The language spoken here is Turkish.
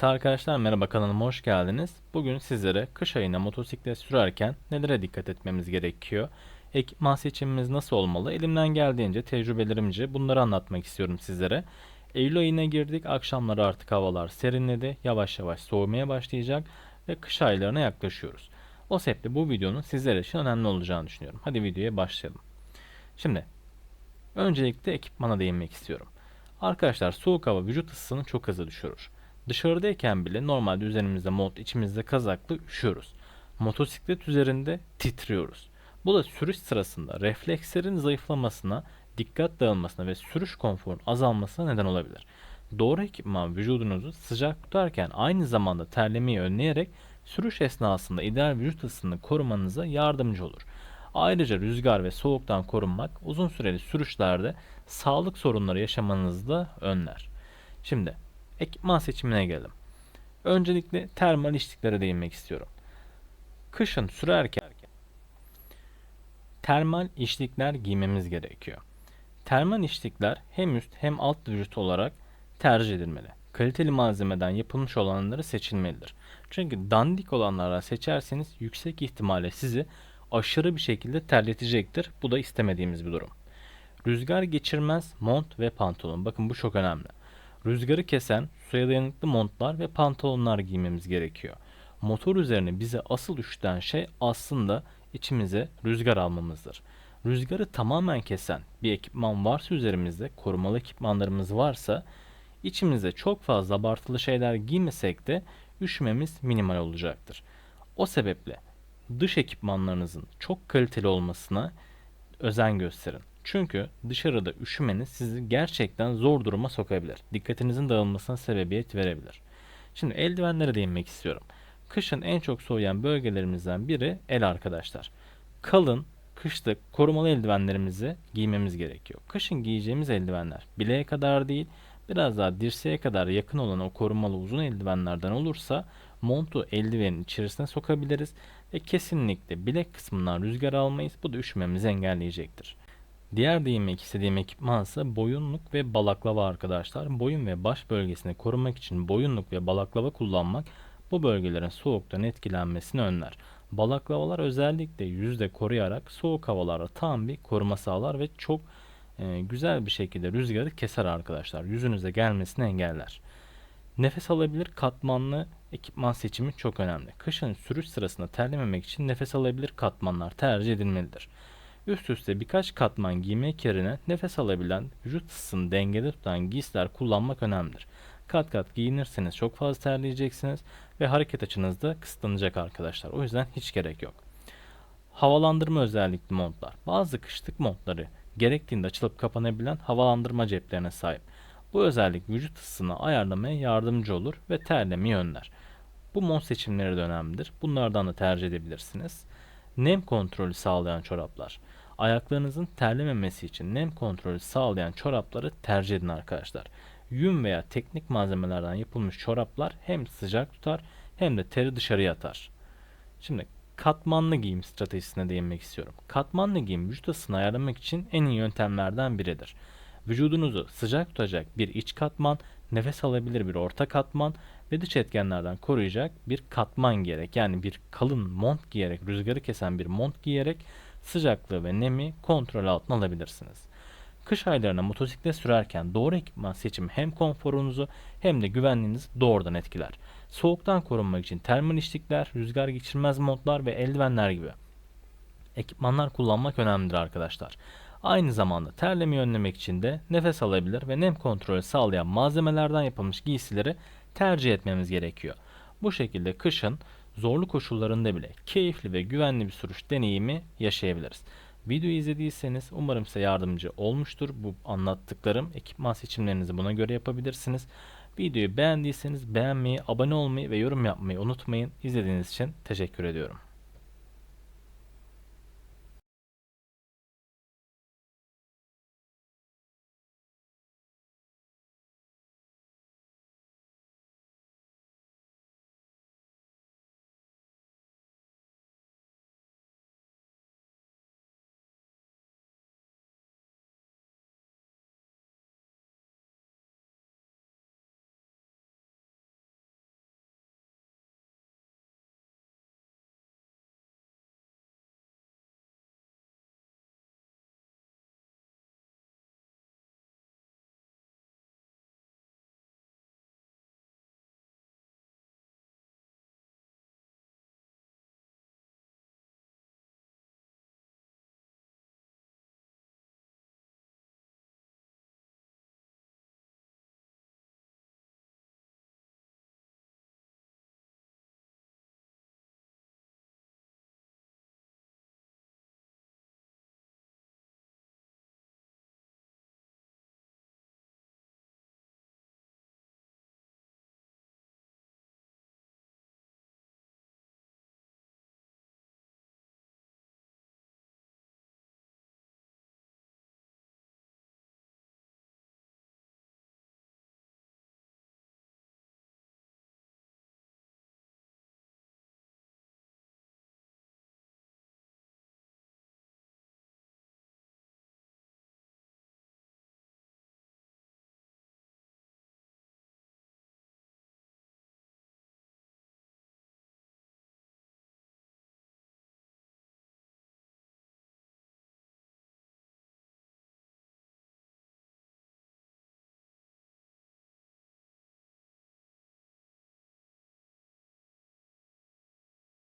Evet arkadaşlar merhaba kanalıma hoş geldiniz. Bugün sizlere kış ayında motosiklet sürerken nelere dikkat etmemiz gerekiyor? Ekipman seçimimiz nasıl olmalı? Elimden geldiğince tecrübelerimce bunları anlatmak istiyorum sizlere. Eylül ayına girdik. Akşamları artık havalar serinledi. Yavaş yavaş soğumaya başlayacak ve kış aylarına yaklaşıyoruz. O sebeple bu videonun sizler için önemli olacağını düşünüyorum. Hadi videoya başlayalım. Şimdi öncelikle ekipmana değinmek istiyorum. Arkadaşlar soğuk hava vücut ısısını çok hızlı düşürür. Dışarıdayken bile normalde üzerimizde mont, içimizde kazaklı üşüyoruz. Motosiklet üzerinde titriyoruz. Bu da sürüş sırasında reflekslerin zayıflamasına, dikkat dağılmasına ve sürüş konforunun azalmasına neden olabilir. Doğru ekipman vücudunuzu sıcak tutarken aynı zamanda terlemeyi önleyerek sürüş esnasında ideal vücut ısısını korumanıza yardımcı olur. Ayrıca rüzgar ve soğuktan korunmak uzun süreli sürüşlerde sağlık sorunları yaşamanızı da önler. Şimdi ekipman seçimine gelelim. Öncelikle termal içliklere değinmek istiyorum. Kışın sürerken termal içlikler giymemiz gerekiyor. Termal içlikler hem üst hem alt vücut olarak tercih edilmeli. Kaliteli malzemeden yapılmış olanları seçilmelidir. Çünkü dandik olanlara seçerseniz yüksek ihtimalle sizi aşırı bir şekilde terletecektir. Bu da istemediğimiz bir durum. Rüzgar geçirmez mont ve pantolon. Bakın bu çok önemli. Rüzgarı kesen suya dayanıklı montlar ve pantolonlar giymemiz gerekiyor. Motor üzerine bize asıl üşüten şey aslında içimize rüzgar almamızdır. Rüzgarı tamamen kesen bir ekipman varsa üzerimizde, korumalı ekipmanlarımız varsa içimizde çok fazla abartılı şeyler giymesek de üşümemiz minimal olacaktır. O sebeple dış ekipmanlarınızın çok kaliteli olmasına özen gösterin. Çünkü dışarıda üşümeniz sizi gerçekten zor duruma sokabilir. Dikkatinizin dağılmasına sebebiyet verebilir. Şimdi eldivenlere değinmek istiyorum. Kışın en çok soğuyan bölgelerimizden biri el arkadaşlar. Kalın, kışlık korumalı eldivenlerimizi giymemiz gerekiyor. Kışın giyeceğimiz eldivenler bileğe kadar değil, biraz daha dirseğe kadar yakın olan o korumalı uzun eldivenlerden olursa montu eldivenin içerisine sokabiliriz ve kesinlikle bilek kısmından rüzgar almayız. Bu da üşümemizi engelleyecektir. Diğer değinmek istediğim ekipman ise boyunluk ve balaklava arkadaşlar. Boyun ve baş bölgesini korumak için boyunluk ve balaklava kullanmak bu bölgelerin soğuktan etkilenmesini önler. Balaklavalar özellikle yüzde koruyarak soğuk havalarda tam bir koruma sağlar ve çok e, güzel bir şekilde rüzgarı keser arkadaşlar. Yüzünüze gelmesini engeller. Nefes alabilir katmanlı ekipman seçimi çok önemli. Kışın sürüş sırasında terlememek için nefes alabilir katmanlar tercih edilmelidir. Üst üste birkaç katman giymek yerine nefes alabilen, vücut ısısını dengede tutan giysiler kullanmak önemlidir. Kat kat giyinirseniz çok fazla terleyeceksiniz ve hareket açınız da kısıtlanacak arkadaşlar. O yüzden hiç gerek yok. Havalandırma özellikli montlar. Bazı kışlık montları gerektiğinde açılıp kapanabilen havalandırma ceplerine sahip. Bu özellik vücut ısısını ayarlamaya yardımcı olur ve terlemeyi önler. Bu mont seçimleri de önemlidir. Bunlardan da tercih edebilirsiniz. Nem kontrolü sağlayan çoraplar. Ayaklarınızın terlememesi için nem kontrolü sağlayan çorapları tercih edin arkadaşlar. Yün veya teknik malzemelerden yapılmış çoraplar hem sıcak tutar hem de teri dışarıya atar. Şimdi katmanlı giyim stratejisine değinmek istiyorum. Katmanlı giyim vücut ısısını ayarlamak için en iyi yöntemlerden biridir. Vücudunuzu sıcak tutacak bir iç katman, nefes alabilir bir orta katman ve dış etkenlerden koruyacak bir katman giyerek yani bir kalın mont giyerek, rüzgarı kesen bir mont giyerek sıcaklığı ve nemi kontrol altına alabilirsiniz. Kış aylarında motosiklet sürerken doğru ekipman seçimi hem konforunuzu hem de güvenliğinizi doğrudan etkiler. Soğuktan korunmak için termal içlikler, rüzgar geçirmez montlar ve eldivenler gibi ekipmanlar kullanmak önemlidir arkadaşlar. Aynı zamanda terlemeyi önlemek için de nefes alabilir ve nem kontrolü sağlayan malzemelerden yapılmış giysileri tercih etmemiz gerekiyor. Bu şekilde kışın zorlu koşullarında bile keyifli ve güvenli bir sürüş deneyimi yaşayabiliriz. Videoyu izlediyseniz umarım size yardımcı olmuştur. Bu anlattıklarım ekipman seçimlerinizi buna göre yapabilirsiniz. Videoyu beğendiyseniz beğenmeyi, abone olmayı ve yorum yapmayı unutmayın. İzlediğiniz için teşekkür ediyorum.